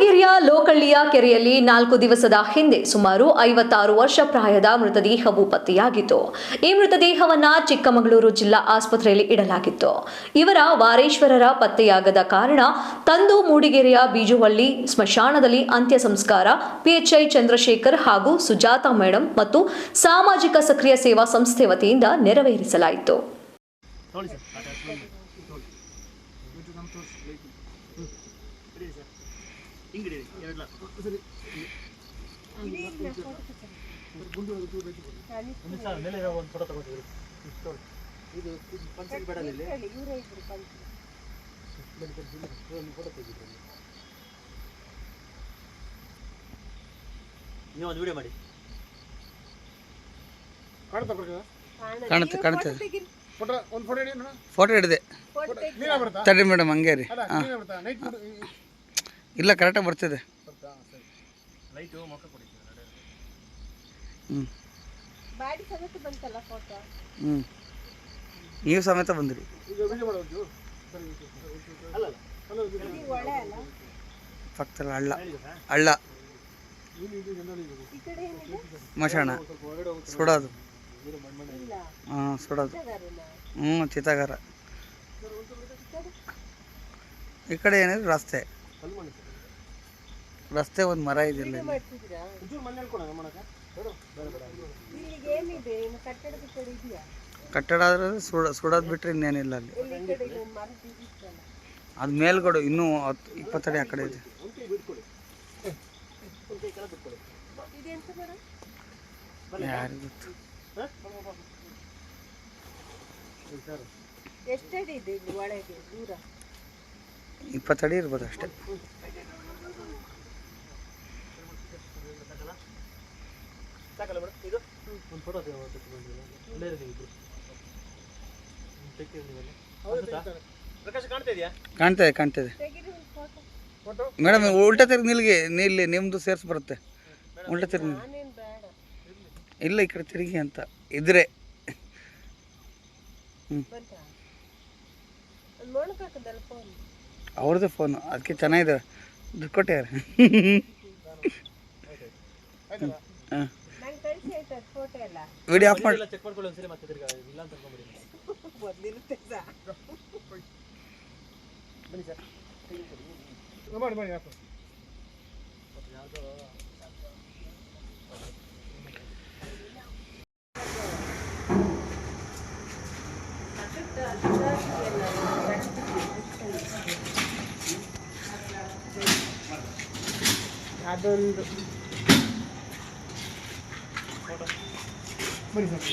ಮೂಡಗೆರೆಯ ಲೋಕಳ್ಳಿಯ ಕೆರೆಯಲ್ಲಿ ನಾಲ್ಕು ದಿವಸದ ಹಿಂದೆ ಸುಮಾರು ಐವತ್ತಾರು ವರ್ಷ ಪ್ರಾಯದ ಮೃತದೇಹವು ಪತ್ತೆಯಾಗಿತ್ತು. ಈ ಮೃತದೇಹವನ್ನ ಚಿಕ್ಕಮಗಳೂರು ಜಿಲ್ಲಾ ಆಸ್ಪತ್ರೆಯಲ್ಲಿ ಇಡಲಾಗಿತ್ತು. ಇವರ ವಾರೇಶ್ವರರ ಪತ್ತೆಯಾಗದ ಕಾರಣ ತಂದು ಮೂಡಿಗೆರೆಯ ಬೀಜುವಳ್ಳಿ ಸ್ಮಶಾನದಲ್ಲಿ ಅಂತ್ಯ ಸಂಸ್ಕಾರ ಪಿಎಚ್ಐ ಚಂದ್ರಶೇಖರ್ ಹಾಗೂ ಸುಜಾತಾ ಮೇಡಂ ಮತ್ತು ಸಾಮಾಜಿಕ ಸಕ್ರಿಯ ಸೇವಾ ಸಂಸ್ಥೆ ವತಿಯಿಂದ ನೆರವೇರಿಸಲಾಯಿತು. ತಗೊಳ್ಳಿ ಸರ್ ಆ ಟ್ಯಾಕ್ಸ್ ಬಂದು ತಗೊಳ್ಳಿ ಇದು ನಮ್ಮ ತೋರಿಸಿ ಲೈಟ್ ಹ್ಞೂ ಸರ್. ಹಿಂಗೆ ಹಿಡಿರಿ ಎಲ್ಲ ಸರಿ ಒಂದು ನಿಮಿಷ ಮೇಲೆ ಇರೋ ಒಂದು ಫೋಟೋ ತಗೊಳ್ತೀವಿ ತಗೊಳ್ಳಿ ಇದು ಇದು ಪಂಚಾಯತ್ ಬೇಡ ಇಲ್ಲಿ ಒಂದು ಫೋಟೋ ತೆಗಿದ್ರಿ ನೀವು ಒಂದು ವಿಡಿಯೋ ಮಾಡಿ ಕಾಣುತ್ತೆ ಕಾಣುತ್ತೆ ಫೋಟೋ ಒಂದು ಫೋಟೋ ಹಿಡಿ ಫೋಟೋ ಹಿಡಿದೆ ತಡ್ರಿ ಮೇಡಮ್ ಹಂಗೆ ರೀ ಹಾಂ ಇಲ್ಲ ಕರೆಕ್ಟಾಗಿ ಬರ್ತಿದೆ. ಹ್ಞೂ ಹ್ಞೂ ನೀವು ಸಮೇತ ಬಂದಿರಿ. ಪಕ್ಕದಲ್ಲಿ ಹಳ್ಳ. ಹಳ್ಳ. ಮಶಾಣ. ಸುಡೋದು. ಹಾಂ ಸುಡೋದು. ಹ್ಞೂ ಚಿತಾಗಾರ ಈ ಕಡೆ ಏನಿದೆ? ರಸ್ತೆ. ರಸ್ತೆ ಒಂದು ಮರ ಇದೆಯಲ್ಲ ಕಟ್ಟಡ ಆದ್ರೆ ಸುಡ ಸುಡೋದು ಬಿಟ್ರೆ ಇನ್ನೇನಿಲ್ಲ ಅಲ್ಲಿ. ಅದು ಮೇಲ್ಗಡೆ ಇನ್ನೂ ಹತ್ತು ಇಪ್ಪತ್ತಡಿ ಆ ಕಡೆ ಇದೆ. ಗೊತ್ತು? ಎಷ್ಟಡಿ ಇದೆ ಒಳಗೆ, ದೂರ? ಇಪ್ಪತ್ತಡಿ ಇರ್ಬೋದು ಅಷ್ಟೇ. ಕಾಣ್ತಾ ಇದೆ ಇದು ಕಾಣ್ತಾ ಫೋಟೋ ಮೇಡಮ್ ಉಲ್ಟಾ ತಿರ್ಗಿ ನಿಲ್ಗೆ, ನಿಲ್ಲಿ ನಿಮ್ಮದು ಸೇರ್ಸ್ ಬರುತ್ತೆ. ಉಲ್ಟಾ ತಿರ್ಗಿ ಇಲ್ಲ, ಈ ಕಡೆ ತಿರುಗಿ ಅಂತ. ಇದ್ರೆ. ಫೋನ್ ಅವ್ರದ್ದೇ ಫೋನು ಅದಕ್ಕೆ ಚೆನ್ನಾಗಿದೆ. ದುಡ್ಡು ಕೊಟ್ಟ್ಯಾರ ಆಯ್ತಲ್ಲ? ಹಾಂ ವಿಡಿಯೋ ಆಫ್ ಮಾಡಿ ಮಾಡಿ ಚೆಕ್ ಅದೊಂದು ಬನ್ನಿ ಸರ್